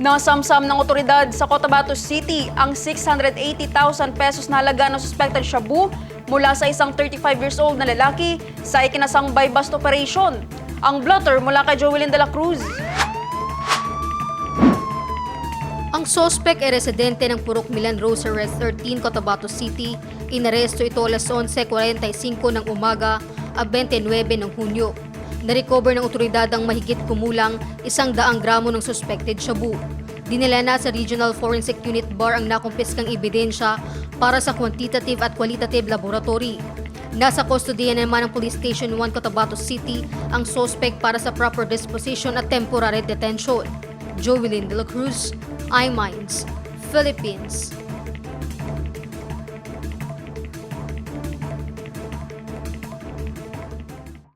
Nasamsam ng otoridad sa Cotabato City ang 680,000 pesos na halaga ng suspected shabu mula sa isang 35 years old na lalaki sa ikinasang buy bust operation. Ang blotter mula kay Joelyn de la Cruz. Ang sospek ay residente ng Purok Milan Rose Arrest 13, Cotabato City. Inaresto ito alas 11.45 ng umaga, a 29 ng Hunyo. Narecover ng otoridad ang mahigit kumulang isang daang gramo ng suspected shabu. Dinala na sa Regional Forensic Unit Bar ang nakumpiskang ebidensya para sa quantitative at qualitative laboratory. Nasa kustodiya naman ng Police Station 1 Cotabato City ang sospek para sa proper disposition at temporary detention. Jovelyn de la Cruz, iMinds, Philippines.